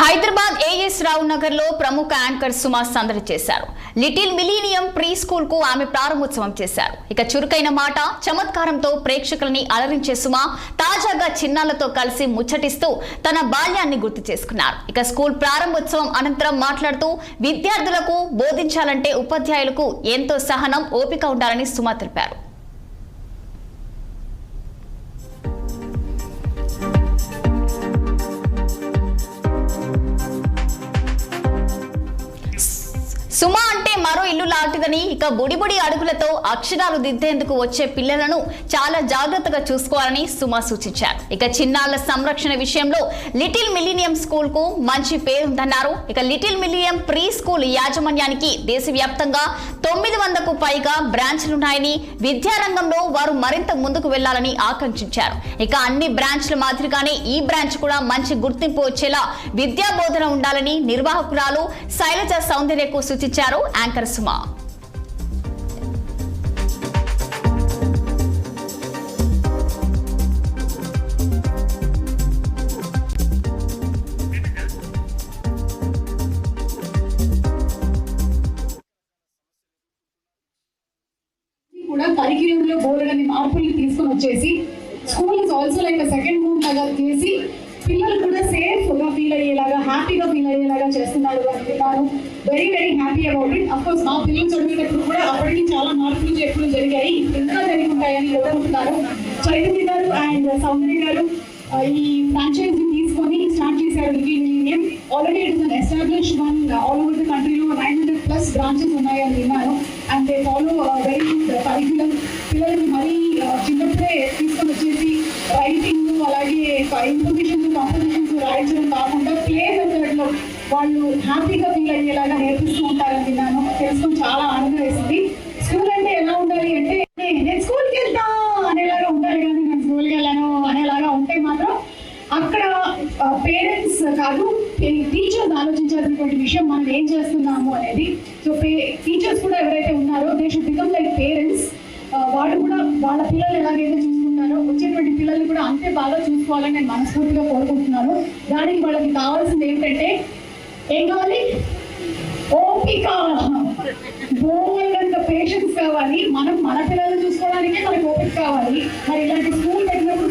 Hyderabad as రావు నగర్లో ప్రముఖ anchor సుమా సందడి చేశారు. లిటిల్ మిలీనియం ప్రీ స్కూల్కు ఆమె ప్రారంభోత్సవం చేశారు. ఇక చురుకైన మాట చమత్కారంతో ప్రేక్షకులని అలరించే సుమా తాజాగా చిన్నాలతో కలిసి ముచ్చటిస్తూ తన బాల్యాన్ని గుర్తు చేసుకున్నారు. ఇక స్కూల్ ప్రారంభోత్సవం అనంతరం మాట్లాడుతూ విద్యార్థులకు బోధించాలంటే ఉపాధ్యాయులకు ఎంతో సహనం ఓపిక ఉండాలని సుమా తెలిపారు. సుమా అంటే మరో ఇల్లు లాంటిదని ఇక బుడిబుడి అడుగులతో అక్షరాలు దిద్దేందుకు వచ్చే పిల్లలను చాలా జాగ్రత్తగా చూసుకోవాలని సుమా సూచించారు. ఇక చిన్నాళ్ళ సంరక్షణ విషయంలో లిటిల్ మిలీనియం స్కూల్కు మంచి పేరుందన్నారు. ఇక లిటిల్ మిలీనియం ప్రీ స్కూల్ యాజమాన్యానికి దేశవ్యాప్తంగా తొమ్మిది వందకు పైగా బ్రాంచ్లున్నాయని విద్యారంగంలో వారు మరింత ముందుకు వెళ్ళాలని ఆకాంక్షించారు. ఇక అన్ని బ్రాంచ్ల మాదిరిగానే ఈ బ్రాంచ్ కూడా మంచి గుర్తింపు వచ్చేలా విద్యా బోధన ఉండాలని నిర్వాహకురాలు శైలజ సౌందర్యకు సూచించారు. యాంకర్ సుమా. కూడా కరిక్యులం లో బోలెడని మార్పుల్ని తీసుకొని వచ్చేసి school is also like second home లాగా చేసి పిల్లలు కూడా సేఫ్గా ఫీల్ అయ్యేలాగా హ్యాపీగా ఫీల్ అయ్యేలాగా చేస్తున్నారు అనుకుంటాను very very happy about it of course మా పిల్లలు చదివేటప్పుడు కూడా అప్పటికి చాలా మార్పులు చేర్పులు జరిగాయి. ఇంకా జరిగి ఉంటాయని చైతన్య గారు అండ్ సౌందర్య గారు ఈ ఫ్రాంచైజీ తీసుకొని స్టార్ట్ చేశారు already it is an establish one all over the కంట్రీలో నైన్ హండ్రెడ్ ప్లస్ బ్రాంచెస్ ఉన్నాయని విన్నాను and they follow very good curriculum పిల్లలకి మరీ వాళ్ళు హ్యాపీగా ఫీల్ అయ్యేలాగా నేర్పిస్తూ ఉంటారని విన్నాను. తెలుసుకుని చాలా ఆనందం వేసింది. స్కూల్ అంటే ఎలా ఉండాలి అంటే నేను స్కూల్కి వెళ్తా అనేలాగా ఉండాలి కానీ నేను స్కూల్కి వెళ్ళాను అనేలాగా ఉంటే మాత్రం అక్కడ పేరెంట్స్ కాదు టీచర్స్ ఆలోచించాల్సినటువంటి విషయం మనం ఏం చేస్తున్నాము అనేది. సో టీచర్స్ కూడా ఎవరైతే ఉన్నారో they should become like parents వాళ్ళు కూడా వాళ్ళ పిల్లలు ఎలాగైతే చూసుకుంటారో వచ్చేటువంటి పిల్లల్ని కూడా అంతే బాగా చూసుకోవాలని నేను మనస్ఫూర్తిగా కోరుకుంటున్నాను. దానికి వాళ్ళకి కావాల్సింది ఏంటంటే ఏం కావాలి ఓపిక బోల్డంత పేషెన్స్ కావాలి. మనం మన పిల్లల్ని చూసుకోవడానికే మనకి ఓపిక కావాలి. మరి ఇలాంటి స్కూల్ పెట్టినప్పుడు